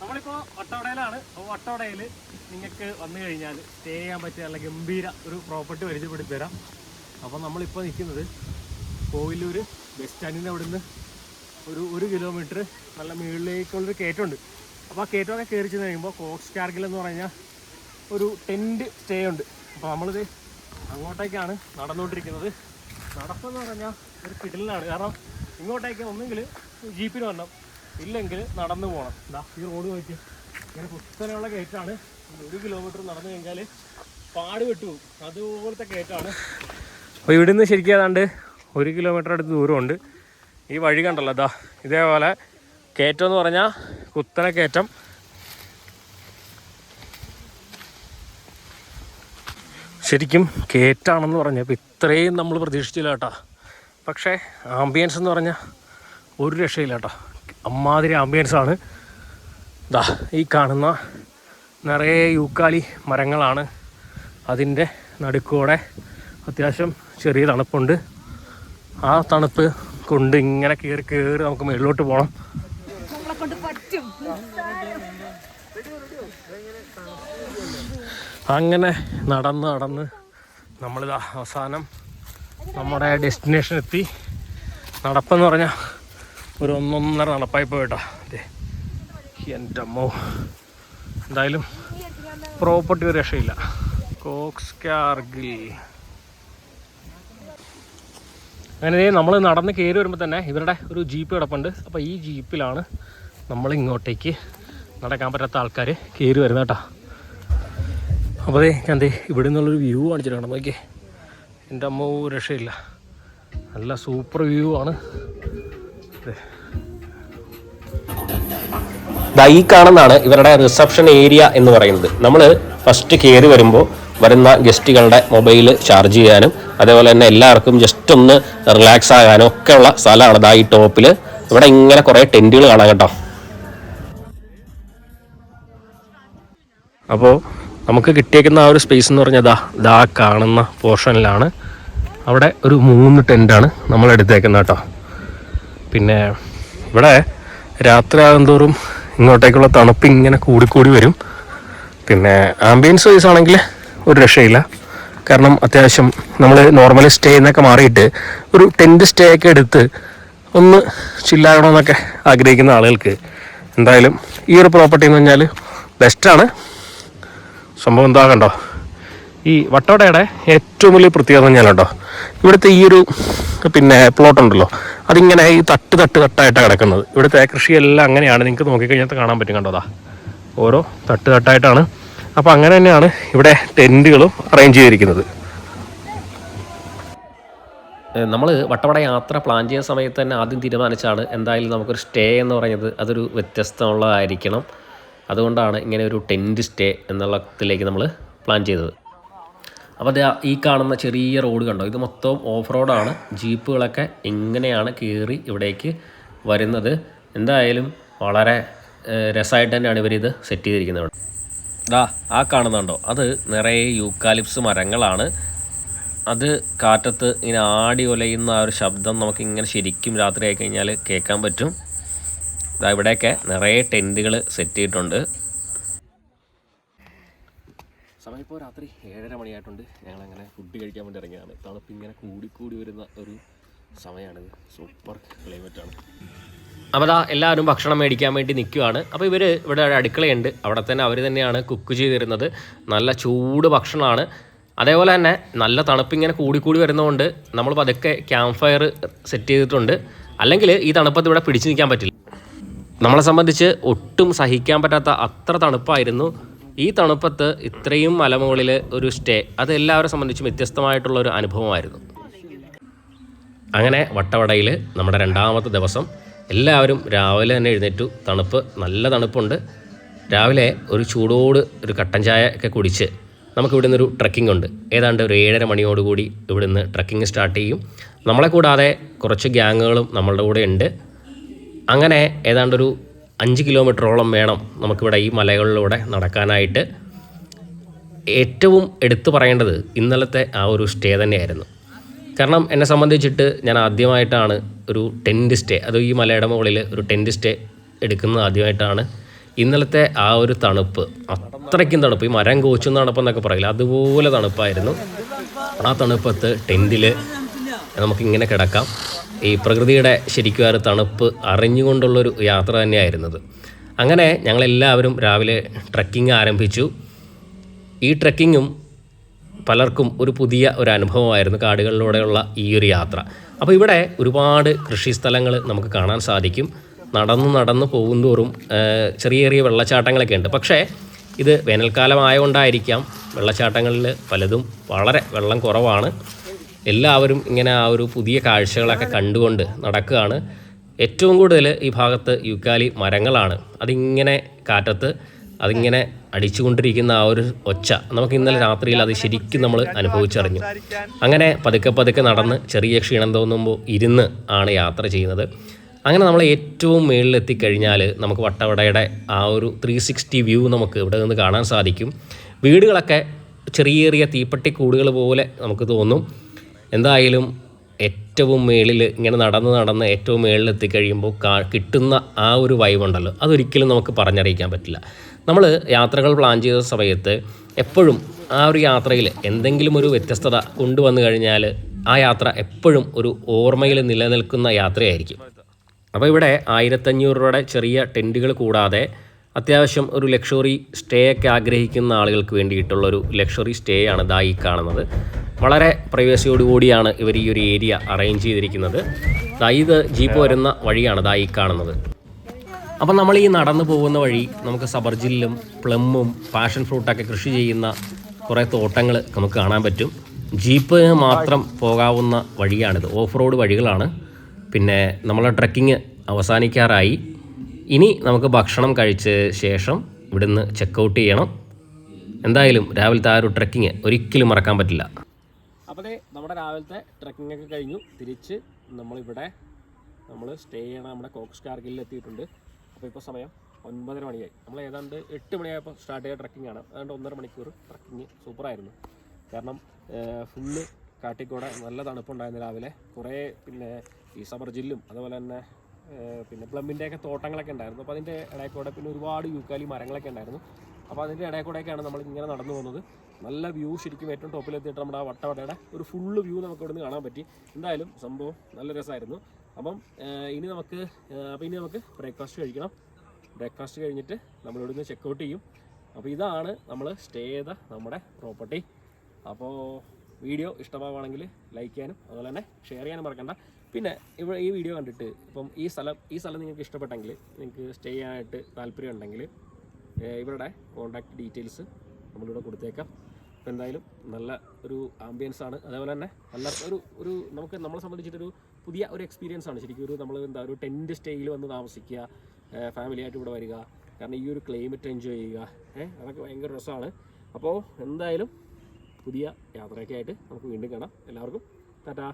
നമ്മളിപ്പോൾ വട്ടവടയിലാണ്. അപ്പോൾ വട്ടവടയിൽ നിങ്ങൾക്ക് വന്നു കഴിഞ്ഞാൽ സ്റ്റേ ചെയ്യാൻ പറ്റിയ നല്ല ഗംഭീര ഒരു പ്രോപ്പർട്ടി പരിചയപ്പെടുത്തി തരാം അപ്പോൾ നമ്മളിപ്പോ നിൽക്കുന്നത് കോവിലൂർ ബസ് സ്റ്റാൻഡിന്റെ അവിടെ നിന്ന് ഒരു ഒരു കിലോമീറ്റർ നല്ല മുകളിലേക്കുള്ളൊരു കയറ്റമുണ്ട്. അപ്പോൾ ആ കയറ്റമൊക്കെ കയറി ചെന്ന് കഴിയുമ്പോൾ കോക്സ് കാർഗിൽ എന്ന് പറഞ്ഞാൽ ഒരു ടെന്റ് സ്റ്റേ ഉണ്ട്. അപ്പോൾ നമ്മളിത് അങ്ങോട്ടേക്കാണ് നടന്നുകൊണ്ടിരിക്കുന്നത്. നടപ്പെന്ന് പറഞ്ഞാൽ ഒരു കിടലിനാണ് കാരണം ഇങ്ങോട്ടേക്ക് ഒന്നെങ്കിൽ ജീപ്പിന് വരണം. ഇല്ലെങ്കിൽ നടന്നു പോകണം എന്താ ഈ റോഡ് നോക്കി ഇങ്ങനെ കുത്തനെയുള്ള കയറ്റാണ് ഒരു കിലോമീറ്റർ നടന്നു കഴിഞ്ഞാൽ പാട് വിട്ടുപോകും. അതുപോലത്തെ കയറ്റാണ് അപ്പോൾ ഇവിടുന്ന് ശരിക്കും ഏതാണ്ട് ഒരു കിലോമീറ്റർ അടുത്ത് ദൂരമുണ്ട്. ഈ വഴി കണ്ടല്ലോ അതാ ഇതേപോലെ കയറ്റം എന്ന് പറഞ്ഞാൽ കുത്തനെ കയറ്റം. ശരിക്കും കയറ്റാണെന്ന് പറഞ്ഞപ്പോൾ ഇത്രയും നമ്മൾ പ്രതീക്ഷിച്ചില്ല കേട്ടോ. പക്ഷേ ആംബിയൻസ് എന്ന് പറഞ്ഞാൽ ഒരു രക്ഷയില്ല കേട്ടോ. അമ്മാതിരി ആംബിയൻസ് ആണ്. ദാ ഈ കാണുന്ന നിറയെ യൂക്കാലി മരങ്ങളാണ് അതിന്റെ നടുക്കൂടെ. അത്യാവശ്യം ചെറിയ തണുപ്പുണ്ട്. ആ തണുപ്പ് കൊണ്ട് ഇങ്ങനെ കയറി കയറി നമുക്ക് മുകളിലോട്ട് പോകണം അങ്ങനെ നടന്ന് നടന്ന് നമ്മളിതാ അവസാനം നമ്മുടെ ഡെസ്റ്റിനേഷൻ എത്തി. നടപ്പെന്ന് പറഞ്ഞാൽ ഒരു ഒന്നൊന്നര നടപ്പായി പോയിട്ടാ. അതെ എന്റെ അമ്മോ. എന്തായാലും പ്രോപ്പർട്ടി ഒരു രക്ഷയില്ല. കോക്സ് കാർഗിൽ അങ്ങനെ നമ്മൾ നടന്ന് കയറി വരുമ്പോൾ തന്നെ ഇവരുടെ ഒരു ജീപ്പ് കിടപ്പുണ്ട്. അപ്പോൾ ഈ ജീപ്പിലാണ് നമ്മൾ ഇങ്ങോട്ടേക്ക് നടക്കാൻ പറ്റാത്ത ആൾക്കാർ കയറി വരുന്നത് കേട്ടോ. അപ്പോൾ അതെ ഞാൻ ഇവിടെ നിന്നുള്ളൊരു വ്യൂ കാണിച്ചിട്ടുണ്ട്. നോക്കിയേ. എന്റെ അമ്മ രക്ഷയില്ല. നല്ല സൂപ്പർ വ്യൂ ആണ്. ഈ കാണുന്നതാണ് ഇവരുടെ റിസപ്ഷൻ ഏരിയ എന്ന് പറയുന്നത്. നമ്മൾ ഫസ്റ്റ് കയറി വരുമ്പോൾ വരുന്ന ഗസ്റ്റുകളുടെ മൊബൈൽ ചാർജ് ചെയ്യാനും അതേപോലെ തന്നെ എല്ലാവർക്കും ജസ്റ്റ് ഒന്ന് റിലാക്സ് ആകാനും ഒക്കെ ഉള്ള സ്ഥലമാണ് ദാ ഈ ടോപ്പിൽ ഇവിടെ ഇങ്ങനെ കുറേ ടെന്റുകൾ കാണാം കേട്ടോ. അപ്പോൾ നമുക്ക് കിട്ടിയേക്കുന്ന ആ ഒരു സ്പേസ് എന്ന് പറഞ്ഞാൽ ദാ ദാ കാണുന്ന പോർഷനിലാണ് അവിടെ ഒരു മൂന്ന് ടെന്റാണ് നമ്മൾ എടുത്തേക്കുന്നത് കേട്ടോ. പിന്നെ ഇവിടെ രാത്രി ആകുന്തോറും ഇങ്ങോട്ടേക്കുള്ള തണുപ്പ് ഇങ്ങനെ കൂടിക്കൂടി വരും. പിന്നെ ആംബിയൻസ് വൈസ് ആണെങ്കിൽ ഒരു രക്ഷയില്ല. കാരണം അത്യാവശ്യം നമ്മൾ നോർമലി സ്റ്റേ എന്നൊക്കെ മാറിയിട്ട് ഒരു ടെന്റ് സ്റ്റേ ഒക്കെ എടുത്ത് ഒന്ന് ചില്ലാകണമെന്നൊക്കെ ആഗ്രഹിക്കുന്ന ആളുകൾക്ക് എന്തായാലും ഈ ഒരു പ്രോപ്പർട്ടി എന്ന് പറഞ്ഞാൽ ബെസ്റ്റാണ് സംഭവം എന്താ കണ്ടോ? ഈ വട്ടവടയുടെ ഏറ്റവും വലിയ പ്രത്യേകത കേട്ടോ ഇവിടുത്തെ ഈ ഒരു പിന്നെ പ്ലോട്ട് ഉണ്ടല്ലോ. അതിങ്ങനെ ഈ തട്ട് തട്ട് തട്ടായിട്ടാണ് കിടക്കുന്നത്. ഇവിടുത്തെ കൃഷിയെല്ലാം അങ്ങനെയാണ്. നിങ്ങൾക്ക് നോക്കിക്കഴിഞ്ഞാൽ കാണാൻ പറ്റും കണ്ടതാ ഓരോ തട്ട് തട്ടായിട്ടാണ്. അപ്പോൾ അങ്ങനെ തന്നെയാണ് ഇവിടെ ടെന്റുകളും അറേഞ്ച് ചെയ്തിരിക്കുന്നത്. നമ്മൾ വട്ടവട യാത്ര പ്ലാൻ ചെയ്യുന്ന സമയത്ത് തന്നെ ആദ്യം തീരുമാനിച്ചാണ് എന്തായാലും നമുക്കൊരു സ്റ്റേ എന്ന് പറയുന്നത് അതൊരു വ്യത്യസ്തമുള്ളതായിരിക്കണം. അതുകൊണ്ടാണ് ഇങ്ങനെ ഒരു ടെന്റ് സ്റ്റേ എന്നുള്ളതിലേക്ക് നമ്മൾ പ്ലാൻ ചെയ്തത്. അപ്പോൾ അത് ഈ കാണുന്ന ചെറിയ റോഡ് കണ്ടോ? ഇത് മൊത്തം ഓഫ് റോഡാണ് ജീപ്പുകളൊക്കെ ഇങ്ങനെയാണ് കയറി ഇവിടേക്ക് വരുന്നത്. എന്തായാലും വളരെ രസമായിട്ട് തന്നെയാണ് ഇവരിത് സെറ്റ് ചെയ്തിരിക്കുന്നത് ഇവിടെ. ദാ ആ കാണുന്നുണ്ടോ? അത് നിറയെ യൂക്കാലിപ്സ് മരങ്ങളാണ്. അത് കാറ്റത്ത് ഇങ്ങനെ ആടി ഒലയുന്ന ആ ഒരു ശബ്ദം നമുക്ക് ഇങ്ങനെ ശരിക്കും രാത്രി ആയി കഴിഞ്ഞാൽ കേൾക്കാൻ പറ്റും. ഇതാ ഇവിടെയൊക്കെ നിറയെ ടെന്റുകൾ സെറ്റ് ചെയ്തിട്ടുണ്ട്. സമയം ഇപ്പോൾ രാത്രി ഏഴര മണിയായിട്ടുണ്ട്. ഞങ്ങളങ്ങനെ ഫുഡ് കഴിക്കാൻ വേണ്ടി ഇറങ്ങിയതാണ്. തണുപ്പ് ഇങ്ങനെ കൂടിക്കൂടി വരുന്ന ഒരു സമയമാണിത്. സൂപ്പർ ക്ലൈമറ്റാണ് അപ്പോൾ അതാ എല്ലാവരും ഭക്ഷണം മേടിക്കാൻ വേണ്ടി നിൽക്കുകയാണ് അപ്പോൾ ഇവർ ഇവിടെ അടുക്കളയുണ്ട്. അവിടെ തന്നെ അവർ തന്നെയാണ് കുക്ക് ചെയ്തിരുന്നത്. നല്ല ചൂട് ഭക്ഷണമാണ്. അതേപോലെ തന്നെ നല്ല തണുപ്പ് തണുപ്പിങ്ങനെ കൂടിക്കൂടി വരുന്നതുകൊണ്ട് നമ്മൾ പതുക്കെ ക്യാമ്പ് ഫയർ സെറ്റ് ചെയ്തിട്ടുണ്ട്. അല്ലെങ്കിൽ ഈ തണുപ്പത്ത് ഇവിടെ പിടിച്ചു നിൽക്കാൻ പറ്റില്ല. നമ്മളെ സംബന്ധിച്ച് ഒട്ടും സഹിക്കാൻ പറ്റാത്ത അത്ര തണുപ്പായിരുന്നു. ഈ തണുപ്പത്ത് ഇത്രയും മലമുകളിൽ ഒരു സ്റ്റേ അത് എല്ലാവരെ സംബന്ധിച്ചും വ്യത്യസ്തമായിട്ടുള്ള ഒരു അനുഭവമായിരുന്നു. അങ്ങനെ വട്ടവടയിൽ നമ്മുടെ രണ്ടാമത്തെ ദിവസം എല്ലാവരും രാവിലെ തന്നെ എഴുന്നേറ്റു. തണുപ്പ് നല്ല തണുപ്പുണ്ട്. രാവിലെ ഒരു ചൂടോട് ഒരു കട്ടൻ ചായ ഒക്കെ കുടിച്ച് നമുക്ക് ഇവിടെ ട്രക്കിംഗ് ഉണ്ട്. ഏതാണ്ട് ഒരു ഏഴര മണിയോടുകൂടി ഇവിടെ നിന്ന് ട്രക്കിംഗ് സ്റ്റാർട്ട് ചെയ്യും. നമ്മളെ കൂടാതെ കുറച്ച് ഗ്യാങ്ങുകളും നമ്മളുടെ കൂടെ ഉണ്ട്. അങ്ങനെ ഏതാണ്ടൊരു അഞ്ച് കിലോമീറ്ററോളം വേണം നമുക്കിവിടെ ഈ മലകളിലൂടെ നടക്കാനായിട്ട്. ഏറ്റവും എടുത്തു പറയേണ്ടത് ഇന്നലത്തെ ആ ഒരു സ്റ്റേ തന്നെയായിരുന്നു. കാരണം എന്നെ സംബന്ധിച്ചിട്ട് ഞാൻ ആദ്യമായിട്ടാണ് ഒരു ടെന്റ് സ്റ്റേ അത് ഈ മലയുടെ മുകളിൽ ഒരു ടെന്റ് സ്റ്റേ എടുക്കുന്നത് ആദ്യമായിട്ടാണ്. ഇന്നലത്തെ ആ ഒരു തണുപ്പ് അത്രയ്ക്കും തണുപ്പ്. ഈ മരം കോച്ചുന്ന തണുപ്പെന്നൊക്കെ പറയില്ല അതുപോലെ തണുപ്പായിരുന്നു. ആ തണുപ്പത്ത് ടെന്റിൽ നമുക്കിങ്ങനെ കിടക്കാം. ഈ പ്രകൃതിയുടെ ശരിക്കും ആ ഒരു തണുപ്പ് അറിഞ്ഞുകൊണ്ടുള്ളൊരു യാത്ര തന്നെയായിരുന്നത്. അങ്ങനെ ഞങ്ങളെല്ലാവരും രാവിലെ ട്രക്കിംഗ് ആരംഭിച്ചു. ഈ ട്രക്കിങ്ങും പലർക്കും ഒരു പുതിയ ഒരു അനുഭവമായിരുന്നു കാടുകളിലൂടെയുള്ള ഈ ഒരു യാത്ര. അപ്പോൾ ഇവിടെ ഒരുപാട് കൃഷി സ്ഥലങ്ങൾ നമുക്ക് കാണാൻ സാധിക്കും. നടന്ന് നടന്ന് പോകുന്തോറും ചെറിയ ചെറിയ വെള്ളച്ചാട്ടങ്ങളൊക്കെ ഉണ്ട്. പക്ഷേ ഇത് വേനൽക്കാലമായതുകൊണ്ടായിരിക്കാം വെള്ളച്ചാട്ടങ്ങളിൽ പലതും വളരെ വെള്ളം കുറവാണ്. എല്ലാവരും ഇങ്ങനെ ആ ഒരു പുതിയ കാഴ്ചകളൊക്കെ കണ്ടുകൊണ്ട് നടക്കുകയാണ്. ഏറ്റവും കൂടുതൽ ഈ ഭാഗത്ത് യുക്കാലി മരങ്ങളാണ്. അതിങ്ങനെ കാറ്റത്ത് അതിങ്ങനെ അടിച്ചുകൊണ്ടിരിക്കുന്ന ആ ഒരു ഒച്ച നമുക്ക് ഇന്നലെ രാത്രിയിൽ അത് ശരിക്കും നമ്മൾ അനുഭവിച്ചറിഞ്ഞു. അങ്ങനെ പതുക്കെ പതുക്കെ നടന്ന് ചെറിയ ക്ഷീണം തോന്നുമ്പോൾ ഇരുന്ന് ആണ് യാത്ര ചെയ്യുന്നത്. അങ്ങനെ നമ്മൾ ഏറ്റവും മുകളിലെത്തിക്കഴിഞ്ഞാൽ നമുക്ക് വട്ടവടയുടെ ആ ഒരു ത്രീ സിക്സ്റ്റി വ്യൂ നമുക്ക് ഇവിടെ നിന്ന് കാണാൻ സാധിക്കും. വീടുകളൊക്കെ ചെറിയ ചെറിയ തീപ്പട്ടി കൂടുകൾ പോലെ നമുക്ക് തോന്നും. എന്തായാലും ഏറ്റവും മേളിൽ ഇങ്ങനെ നടന്ന് നടന്ന് ഏറ്റവും മേളിൽ എത്തിക്കഴിയുമ്പോൾ കാ കിട്ടുന്ന ആ ഒരു വൈബ് ഉണ്ടല്ലോ. അതൊരിക്കലും നമുക്ക് പറഞ്ഞറിയിക്കാൻ പറ്റില്ല. നമ്മൾ യാത്രകൾ പ്ലാൻ ചെയ്ത സമയത്ത് എപ്പോഴും ആ ഒരു യാത്രയിൽ എന്തെങ്കിലും ഒരു വ്യത്യസ്തത കൊണ്ടുവന്നു കഴിഞ്ഞാൽ ആ യാത്ര എപ്പോഴും ഒരു ഓർമ്മയിൽ നിലനിൽക്കുന്ന യാത്രയായിരിക്കും. അപ്പോൾ ഇവിടെ ആയിരത്തഞ്ഞൂറ് രൂപയുടെ ചെറിയ ടെന്റുകൾ കൂടാതെ അത്യാവശ്യം ഒരു ലക്ഷറി സ്റ്റേ ഒക്കെ ആഗ്രഹിക്കുന്ന ആളുകൾക്ക് വേണ്ടിയിട്ടുള്ള ഒരു ലക്ഷറി സ്റ്റേ ആണ് ദാ ഈ കാണുന്നത്. വളരെ പ്രൈവസിയോടുകൂടിയാണ് ഇവർ ഈ ഒരു ഏരിയ അറേഞ്ച് ചെയ്തിരിക്കുന്നത്. ദാ ഇത് ജീപ്പ് വരുന്ന വഴിയാണ് ദാ ഈ കാണുന്നത്. അപ്പം നമ്മൾ ഈ നടന്നു പോകുന്ന വഴി നമുക്ക് സബർജില്ലും പ്ലമ്മും പാഷൻ ഫ്രൂട്ടൊക്കെ കൃഷി ചെയ്യുന്ന കുറേ തോട്ടങ്ങൾ നമുക്ക് കാണാൻ പറ്റും. ജീപ്പ് മാത്രം പോകാവുന്ന വഴിയാണിത്. ഓഫ് റോഡ് വഴികളാണ്. പിന്നെ നമ്മളെ ട്രക്കിങ് അവസാനിക്കാറായി. ഇനി നമുക്ക് ഭക്ഷണം കഴിച്ച ശേഷം ഇവിടുന്ന് ചെക്കൗട്ട് ചെയ്യണം. എന്തായാലും രാവിലത്തെ ആ ഒരു ട്രക്കിങ് ഒരിക്കലും മറക്കാൻ പറ്റില്ല. അപ്പോൾ നമ്മുടെ രാവിലത്തെ ട്രക്കിംഗ് ഒക്കെ കഴിഞ്ഞു. തിരിച്ച് നമ്മളിവിടെ നമ്മൾ സ്റ്റേ ചെയ്യണ നമ്മുടെ കോക്സ് കാർഗിലിൽ എത്തിയിട്ടുണ്ട്. അപ്പോൾ ഇപ്പോൾ സമയം ഒൻപതര മണിയായി. നമ്മൾ ഏതാണ്ട് എട്ട് മണിയായപ്പോൾ സ്റ്റാർട്ട് ചെയ്ത ട്രക്കിംഗ് ആണ്. അതുകൊണ്ട് ഒന്നര മണിക്കൂർ ട്രക്കിംഗ് സൂപ്പറായിരുന്നു കാരണം ഫുള്ള് കാട്ടിക്കൂടെ നല്ല തണുപ്പുണ്ടായിരുന്നു രാവിലെ. കുറേ പിന്നെ ഈ സബർ ജില്ലും അതുപോലെ തന്നെ പിന്നെ പ്ലമ്മിന്റെയൊക്കെ തോട്ടങ്ങളൊക്കെ ഉണ്ടായിരുന്നു. അപ്പോൾ അതിന്റെ ഇടയിൽ കൂടെ പിന്നെ ഒരുപാട് യൂക്കാലി മരങ്ങളൊക്കെ ഉണ്ടായിരുന്നു. അപ്പോൾ അതിന്റെ ഇടയിൽ കൂടെയൊക്കെയാണ് നമ്മൾ ഇങ്ങനെ നടന്നു പോകുന്നത്. നല്ല വ്യൂ ശരിക്കും ഏറ്റവും ടോപ്പിലെത്തിയിട്ട് നമ്മുടെ ആ വട്ടവടയുടെ ഒരു ഫുള്ള് വ്യൂ നമുക്ക് ഇവിടെ നിന്ന് കാണാൻ പറ്റി. എന്തായാലും സംഭവം നല്ല രസമായിരുന്നു. അപ്പം ഇനി നമുക്ക് അപ്പോൾ ഇനി നമുക്ക് ബ്രേക്ക്ഫാസ്റ്റ് കഴിക്കണം. ബ്രേക്ക്ഫാസ്റ്റ് കഴിഞ്ഞിട്ട് നമ്മൾ ഇവിടുന്ന് ചെക്കൗട്ട് ചെയ്യും. അപ്പോൾ ഇതാണ് നമ്മൾ സ്റ്റേ ചെയ്ത നമ്മുടെ പ്രോപ്പർട്ടി അപ്പോൾ വീഡിയോ ഇഷ്ടമാവുകയാണെങ്കിൽ ലൈക്ക് ചെയ്യാനും അതുപോലെ തന്നെ ഷെയർ ചെയ്യാനും മറക്കണ്ട. പിന്നെ ഇവിടെ ഈ വീഡിയോ കണ്ടിട്ട് ഇപ്പം ഈ സ്ഥലം ഈ സ്ഥലം നിങ്ങൾക്ക് ഇഷ്ടപ്പെട്ടെങ്കിൽ നിങ്ങൾക്ക് സ്റ്റേ ചെയ്യാനായിട്ട് താല്പര്യം ഉണ്ടെങ്കിൽ ഇവരുടെ കോൺടാക്ട് ഡീറ്റെയിൽസ് നമ്മളിവിടെ കൊടുത്തേക്കാം. അപ്പോൾ എന്തായാലും നല്ല ഒരു ആംബിയൻസ് ആണ്. അതേപോലെ തന്നെ നല്ല ഒരു ഒരു നമുക്ക് നമ്മളെ സംബന്ധിച്ചിട്ടൊരു പുതിയ ഒരു എക്സ്പീരിയൻസ് ആണ്. ശരിക്കും ഒരു നമ്മൾ എന്താ ഒരു ടെന്റ് സ്റ്റേയിൽ വന്ന് താമസിക്കുക ഫാമിലി ആയിട്ട് ഇവിടെ വരിക കാരണം ഈ ഒരു ക്ലൈമറ്റ് എൻജോയ് ചെയ്യുക ഏഹ് അതൊക്കെ ഭയങ്കര രസമാണ്. അപ്പോൾ എന്തായാലും പുതിയ യാത്രയൊക്കെ ആയിട്ട് നമുക്ക് വീണ്ടും കാണാം. എല്ലാവർക്കും ടാറ്റാ.